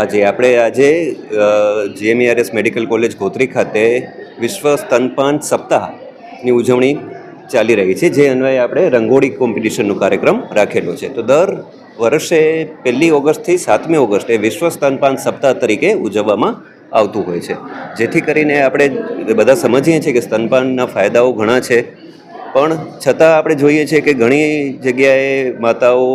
આજે આપણે આજે જીએમઈઆરએસ મેડિકલ કોલેજ ગોત્રી ખાતે વિશ્વ સ્તનપાન સપ્તાહની ઉજવણી ચાલી રહી છે, જે અન્વયે આપણે રંગોળી કોમ્પિટિશનનો કાર્યક્રમ રાખેલો છે. તો દર વર્ષે પહેલી ઓગસ્ટથી સાતમી ઓગસ્ટે વિશ્વ સ્તનપાન સપ્તાહ તરીકે ઉજવવામાં આવતું હોય છે. જેથી કરીને આપણે બધા સમજીએ છીએ કે સ્તનપાનના ફાયદાઓ ઘણા છે, પણ છતાં આપણે જોઈએ છીએ કે ઘણી જગ્યાએ માતાઓ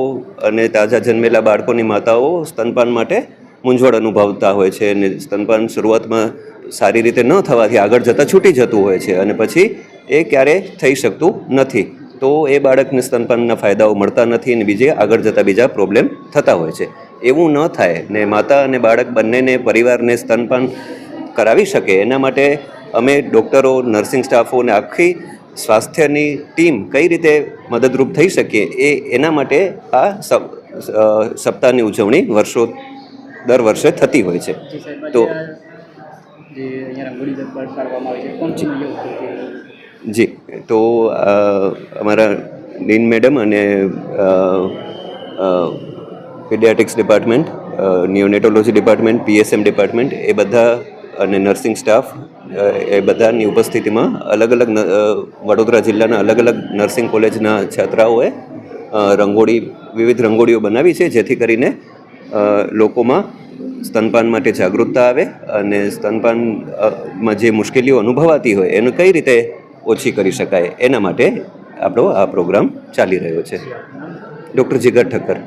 અને તાજા જન્મેલા બાળકોની માતાઓ સ્તનપાન માટે મૂંઝવણ અનુભવતા હોય છે અને સ્તનપાન શરૂઆતમાં સારી રીતે ન થવાથી આગળ જતાં છૂટી જતું હોય છે અને પછી એ ક્યારે થઈ શકતું નથી. તો એ બાળકને સ્તનપાનના ફાયદાઓ મળતા નથી અને બીજે આગળ જતાં બીજા પ્રોબ્લેમ થતા હોય છે. એવું ન થાય ને માતા અને બાળક બંનેને પરિવારને સ્તનપાન કરાવી શકે. એના માટે અમે ડૉક્ટરો, નર્સિંગ સ્ટાફો અને આખી સ્વાસ્થ્યની ટીમ કઈ રીતે મદદરૂપ થઈ શકીએ એ એના માટે આ સપ- સપ્તાહની ઉજવણી વર્ષો દર વર્ષે થતી હોય છે. તો- જે તો અમારા ડીન મેડમ અને paediatrics department neonatology department PSM department એ બધા અને નર્સિંગ સ્ટાફ એ બધાની ઉપસ્થિતિમાં અલગ અલગ વડોદરા જિલ્લાના અલગ અલગ નર્સિંગ કોલેજના છાત્રાઓએ રંગોળી વિવિધ રંગોળીઓ બનાવી છે જેથી કરીને લોકોમાં સ્તનપાન માટે જાગૃતતા આવે અને સ્તનપાનમાં જે મુશ્કેલીઓ અનુભવાતી હોય એને કઈ રીતે ઓછી કરી શકાય એના માટે આપણો આ પ્રોગ્રામ ચાલી રહ્યો છે. ડૉક્ટર જીગર ઠક્કર.